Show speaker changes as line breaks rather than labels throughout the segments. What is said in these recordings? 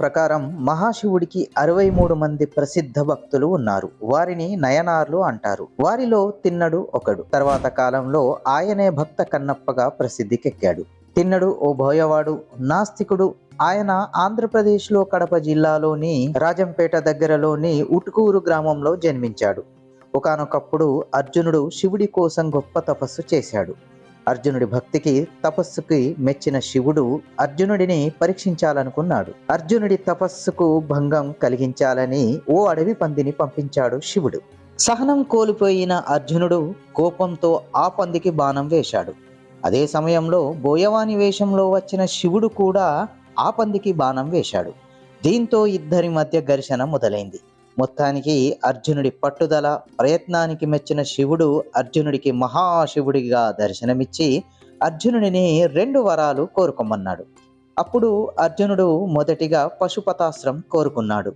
ప్రకారం మహాశివుడికి అరవై మూడు మంది ప్రసిద్ధ భక్తులు ఉన్నారు. వారిని నయనార్లు అంటారు. వారిలో తిన్నడు ఒకడు. తర్వాత కాలంలో ఆయనే భక్త కన్నప్పగా ప్రసిద్ధికెక్కాడు. తిన్నడు ఓ భోయవాడు నాస్తికుడు. ఆయన ఆంధ్రప్రదేశ్లో కడప జిల్లాలోని రాజంపేట దగ్గరలోని ఉటుకూరు గ్రామంలో జన్మించాడు. ఒకానొకప్పుడు అర్జునుడు శివుడి కోసం గొప్ప తపస్సు చేశాడు. అర్జునుడి భక్తికి తపస్సుకి మెచ్చిన శివుడు అర్జునుడిని పరీక్షించాలనుకున్నాడు. అర్జునుడి తపస్సుకు భంగం కలిగించాలని ఓ అడవి పందిని పంపించాడు శివుడు. సహనం కోల్పోయిన అర్జునుడు కోపంతో ఆ పందికి బాణం వేశాడు. అదే సమయంలో బోయవాని వేషంలో వచ్చిన శివుడు కూడా ఆ పందికి బాణం వేశాడు. దీంతో ఇద్దరి మధ్య ఘర్షణ మొదలైంది. మొత్తానికి అర్జునుడి పట్టుదల ప్రయత్నానికి మెచ్చిన శివుడు అర్జునుడికి మహాశివుడిగా దర్శనమిచ్చి అర్జునుడిని రెండు వరాలు కోరుకోమన్నాడు అప్పుడు అర్జునుడు మొదటిగా పశుపతాశ్రం కోరుకున్నాడు.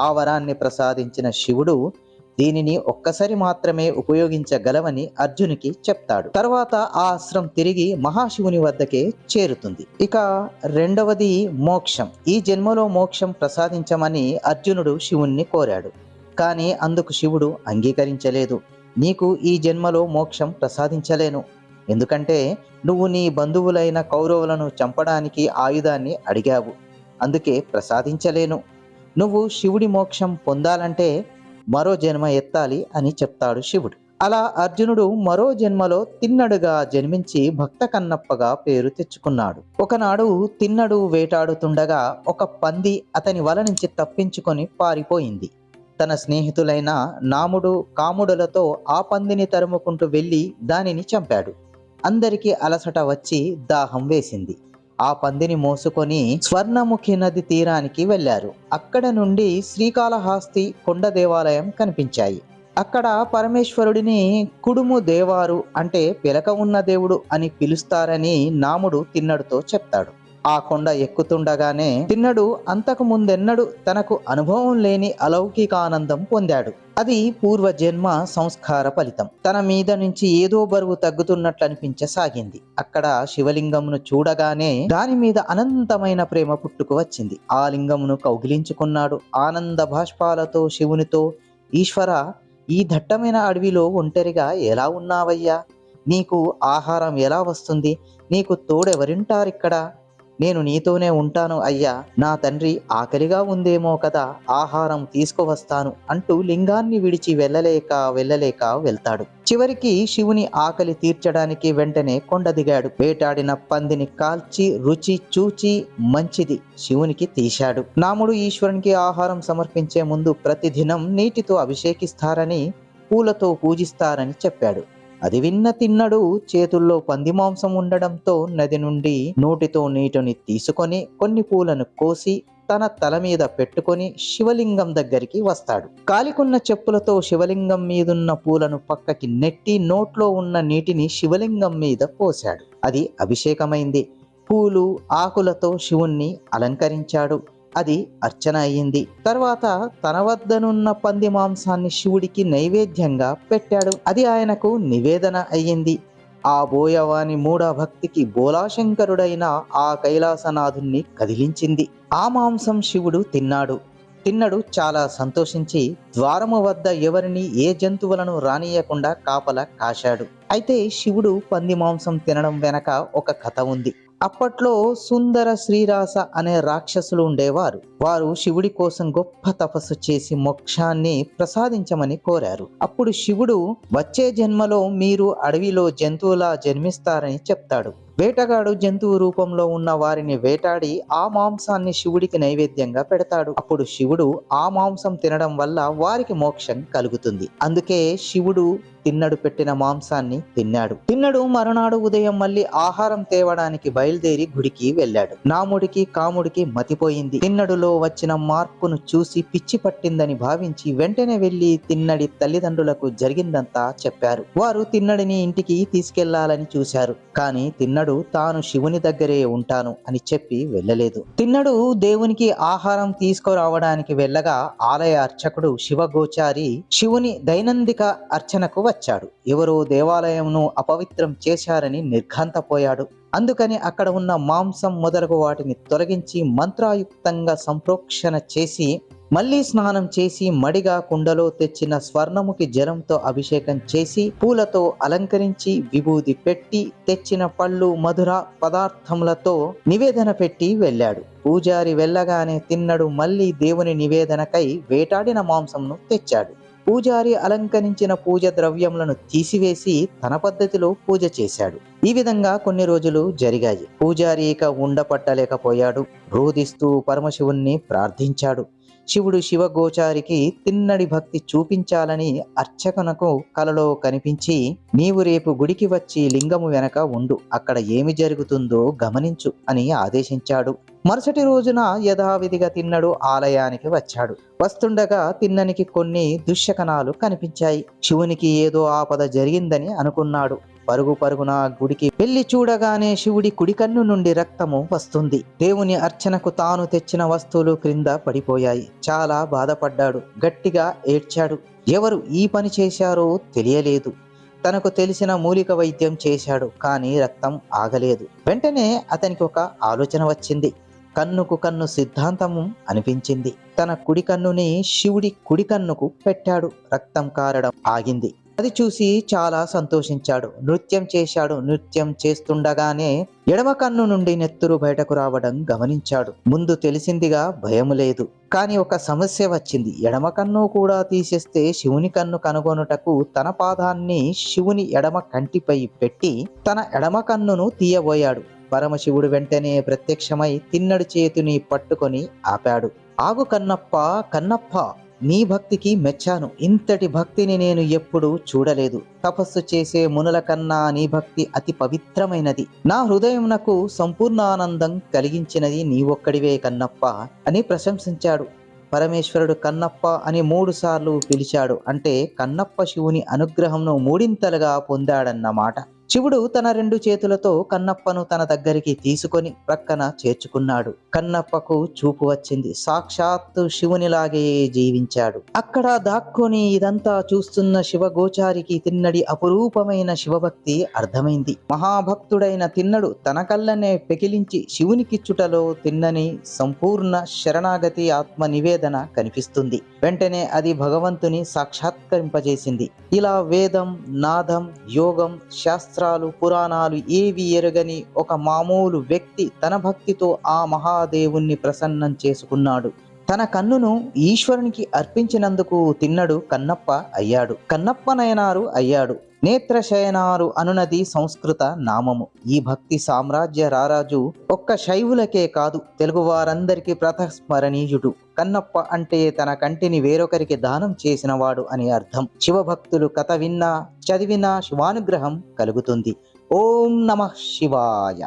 ఆ వరాన్ని ప్రసాదించిన శివుడు దీనిని ఒక్కసారి మాత్రమే ఉపయోగించగలవని అర్జునికి చెప్తాడు. తర్వాత ఆ అస్త్రం తిరిగి మహాశివుని వద్దకే చేరుతుంది. ఇక రెండవది మోక్షం. ఈ జన్మలో మోక్షం ప్రసాదించమని అర్జునుడు శివుణ్ణి కోరాడు. కానీ అందుకు శివుడు అంగీకరించలేదు. నీకు ఈ జన్మలో మోక్షం ప్రసాదించలేను. ఎందుకంటే నువ్వు నీ బంధువులైన కౌరవులను చంపడానికి ఆయుధాన్ని అడిగావు. అందుకే ప్రసాదించలేను. నువ్వు శివుడి మోక్షం పొందాలంటే మరో జన్మ ఎత్తాలి అని చెప్తాడు శివుడు. అలా అర్జునుడు మరో జన్మలో తిన్నడుగా జన్మించి భక్త కన్నప్పగా పేరు తెచ్చుకున్నాడు. ఒకనాడు తిన్నడు వేటాడుతుండగా ఒక పంది అతని వల నుంచి తప్పించుకొని పారిపోయింది. తన స్నేహితులైన నాముడు కాముడులతో ఆ పందిని తరుముకుంటూ వెళ్ళి దానిని చంపాడు. అందరికీ అలసట వచ్చి దాహం వేసింది. ఆ పందిని మోసుకొని స్వర్ణముఖి నది తీరానికి వెళ్ళారు అక్కడ నుండి శ్రీకాళహస్తి కొండ దేవాలయం కనిపించాయి. అక్కడ పరమేశ్వరుడిని కుడుము దేవారు అంటే పిలక ఉన్న దేవుడు అని పిలుస్తారని నాముడు తిన్నడుతో చెప్తాడు. ఆ కొండ ఎక్కుతుండగానే తిన్నడు అంతకు ముందెన్నడు తనకు అనుభవం లేని అలౌకికానందం పొందాడు. అది పూర్వజన్మ సంస్కార ఫలితం. తన మీద నుంచి ఏదో బరువు తగ్గుతున్నట్లు అనిపించసాగింది అక్కడ శివలింగమును చూడగానే దాని మీద అనంతమైన ప్రేమ పుట్టుకు వచ్చింది. ఆ లింగమును కౌగిలించుకున్నాడు. ఆనంద భాష్పాలతో శివునితో ఈశ్వర ఈ దట్టమైన అడవిలో ఒంటరిగా ఎలా ఉన్నావయ్యా? నీకు ఆహారం ఎలా వస్తుంది? నీకు తోడెవరింటారిక్కడ? నేను నీతోనే ఉంటాను అయ్యా. నా తండ్రి ఆకలిగా ఉందేమో కదా ఆహారం తీసుకువస్తాను అంటూ లింగాన్ని విడిచి వెళ్ళలేక వెళ్ళలేక వెళ్తాడు. చివరికి శివుని ఆకలి తీర్చడానికి వెంటనే కొండ దిగాడు. వేటాడిన పందిని కాల్చి రుచి చూచి మంచిది శివునికి తీశాడు. నాముడు ఈశ్వరునికి ఆహారం సమర్పించే ముందు ప్రతిదినం నీటితో అభిషేకిస్తారని పూలతో పూజిస్తారని చెప్పాడు. అది విన్న తిన్నడు. చేతుల్లో పంది మాంసం ఉండడంతో నది నుండి నోటితో నీటిని తీసుకొని కొన్ని పూలను కోసి తన తల మీద పెట్టుకొని శివలింగం దగ్గరికి వస్తాడు. కాలికున్న చెప్పులతో శివలింగం మీదున్న పూలను పక్కకి నెట్టి నోట్లో ఉన్న నీటిని శివలింగం మీద పోశాడు. అది అభిషేకమైంది. పూలు ఆకులతో శివుణ్ణి అలంకరించాడు. అది అర్చన అయ్యింది. తర్వాత తన వద్దనున్న పంది మాంసాన్ని శివుడికి నైవేద్యంగా పెట్టాడు. అది ఆయనకు నివేదన అయ్యింది. ఆ బోయవాని మూఢ భక్తికి బోలాశంకరుడైన ఆ కైలాసనాథుణ్ణి కదిలించింది. ఆ మాంసం శివుడు తిన్నాడు. తిన్నడు చాలా సంతోషించి ద్వారము వద్ద ఎవరిని ఏ జంతువులను రానియకుండా కాపల కాశాడు. అయితే శివుడు పంది మాంసం తినడం వెనక ఒక కథ ఉంది. అప్పట్లో సుందర శ్రీరాస అనే రాక్షసులు ఉండేవారు. వారు శివుడి కోసం గొప్ప తపస్సు చేసి మోక్షాన్ని ప్రసాదించమని కోరారు. అప్పుడు శివుడు వచ్చే జన్మలో మీరు అడవిలో జంతువులా జన్మిస్తారని చెప్తాడు. వేటగాడు జంతువు రూపంలో ఉన్న వారిని వేటాడి ఆ మాంసాన్ని శివుడికి నైవేద్యంగా పెడతాడు. అప్పుడు శివుడు ఆ మాంసం తినడం వల్ల వారికి మోక్షం కలుగుతుంది. అందుకే శివుడు తిన్నడు పెట్టిన మాంసాన్ని తిన్నాడు. తిన్నడు మరునాడు ఉదయం మళ్ళీ ఆహారం తేవడానికి బయలుదేరి గుడికి వెళ్ళాడు. నాముడికి కాముడికి మతిపోయింది. తిన్నడులో వచ్చిన మార్పును చూసి పిచ్చి పట్టిందని భావించి వెంటనే వెళ్ళి తిన్నడి తల్లిదండ్రులకు జరిగిందంతా చెప్పారు. వారు తిన్నడిని ఇంటికి తీసుకెళ్ళాలని చూశారు. కానీ తిన్నడు తిన్నడు తాను శివుని దగ్గరే ఉంటాను అని చెప్పి వెళ్ళలేదు. తిన్నడు దేవునికి ఆహారం తీసుకురావడానికి వెళ్ళగా ఆలయ అర్చకుడు శివగోచారి శివుని దైనందిక అర్చనకు వచ్చాడు. ఎవరో దేవాలయంను అపవిత్రం చేశారని నిర్ఘాంతపోయాడు. అందుకని అక్కడ ఉన్న మాంసం మొదలగు వాటిని తొలగించి మంత్రాయుక్తంగా సంప్రోక్షణ చేసి మళ్ళీ స్నానం చేసి మడిగా కుండలో తెచ్చిన స్వర్ణముకి జలంతో అభిషేకం చేసి పూలతో అలంకరించి విభూది పెట్టి తెచ్చిన పళ్ళు మధుర పదార్థములతో నివేదన పెట్టి వెళ్ళాడు. పూజారి వెళ్ళగానే తిన్నడు మళ్ళీ దేవుని నివేదనకై వేటాడిన మాంసంను తెచ్చాడు. పూజారి అలంకరించిన పూజ ద్రవ్యములను తీసివేసి తన పద్ధతిలో పూజ చేశాడు. ఈ విధంగా కొన్ని రోజులు జరిగాయి. పూజారి ఇక ఉండపట్టలేకపోయాడు. రోధిస్తూ పరమశివుణ్ణి ప్రార్థించాడు. శివుడు శివగోచారికి తిన్నడి భక్తి చూపించాలని అర్చకనకు కలలో కనిపించి నీవు రేపు గుడికి వచ్చి లింగము వెనక ఉండు అక్కడ ఏమి జరుగుతుందో గమనించు అని ఆదేశించాడు. మరుసటి రోజున యథావిధిగా తిన్నడు ఆలయానికి వచ్చాడు. వస్తుండగా తిన్ననికి కొన్ని దుశ్శకనాలు కనిపించాయి. శివునికి ఏదో ఆపద జరిగిందని అనుకున్నాడు. పరుగు పరుగున గుడికి వెళ్ళి చూడగానే శివుడి కుడికన్ను నుండి రక్తము వస్తుంది. దేవుని అర్చనకు తాను తెచ్చిన వస్తువులు క్రింద పడిపోయాయి. చాలా బాధపడ్డాడు. గట్టిగా ఏడ్చాడు. ఎవరు ఈ పని చేశారో తెలియలేదు. తనకు తెలిసిన మూలిక వైద్యం చేశాడు కానీ రక్తం ఆగలేదు. వెంటనే అతనికి ఒక ఆలోచన వచ్చింది. కన్నుకు కన్ను సిద్ధాంతము అనిపించింది. తన కుడి కన్నుని శివుడి కుడి కన్నుకు పెట్టాడు. రక్తం కారడం ఆగింది. అది చూసి చాలా సంతోషించాడు. నృత్యం చేశాడు. నృత్యం చేస్తుండగానే ఎడమ కన్ను నుండి నెత్తురు బయటకు రావడం గమనించాడు. ముందు తెలిసిందిగా భయం లేదు. కానీ ఒక సమస్య వచ్చింది. ఎడమ కన్ను కూడా తీసేస్తే శివుని కన్ను కనుగొనుటకు తన పాదాన్ని శివుని ఎడమ కంటిపై పెట్టి తన ఎడమ కన్నును తీయబోయాడు. పరమశివుడు వెంటనే ప్రత్యక్షమై తిన్నడి చేతిని పట్టుకొని ఆపాడు. ఆగు కన్నప్ప కన్నప్ప! నీ భక్తికి మెచ్చాను. ఇంతటి భక్తిని నేను ఎప్పుడూ చూడలేదు. తపస్సు చేసే మునుల కన్నా నీ భక్తి అతి పవిత్రమైనది. నా హృదయమునకు సంపూర్ణ ఆనందం కలిగించినది నీ ఒక్కడివే కన్నప్ప అని ప్రశంసించాడు. పరమేశ్వరుడు కన్నప్ప అని మూడు సార్లు పిలిచాడు. అంటే కన్నప్ప శివుని అనుగ్రహంను మూడింతలుగా పొందాడన్నమాట. శివుడు తన రెండు చేతులతో కన్నప్పను తన దగ్గరికి తీసుకొని ప్రక్కన చేర్చుకున్నాడు. కన్నప్పకు చూపు వచ్చింది. సాక్షాత్తు శివునిలాగే జీవించాడు. అక్కడ దాక్కుని ఇదంతా చూస్తున్న శివగోచారికి తిన్నడి అపురూపమైన శివభక్తి అర్థమైంది. మహాభక్తుడైన తిన్నడు తన కళ్ళనే పెకిలించి శివునికిచ్చుటలో తిన్నని సంపూర్ణ శరణాగతి ఆత్మ నివేదన కనిపిస్తుంది. వెంటనే అది భగవంతుని సాక్షాత్కరింపజేసింది. ఇలా వేదం నాదం యోగం శాస్త్రాలు పురాణాలు ఏవి ఎరగని ఒక మామూలు వ్యక్తి తన భక్తితో ఆ మహాదేవుణ్ణి ప్రసన్నం చేసుకున్నాడు. తన కన్నును ఈశ్వరునికి అర్పించినందుకు తిన్నడు కన్నప్ప అయ్యాడు. కన్నప్ప నయనారు అయ్యాడు. నేత్రశయనారు అనునది సంస్కృత నామము. ఈ భక్తి సామ్రాజ్య రారాజు ఒక్క శైవులకే కాదు తెలుగువారందరికీ ప్రతస్మరణీయుడు కన్నప్ప అంటే తన కంటిని వేరొకరికి దానం చేసినవాడు అని అర్థం. శివభక్తులు కథ విన్నా చదివినా శివానుగ్రహం కలుగుతుంది. ఓం నమ శివాయ.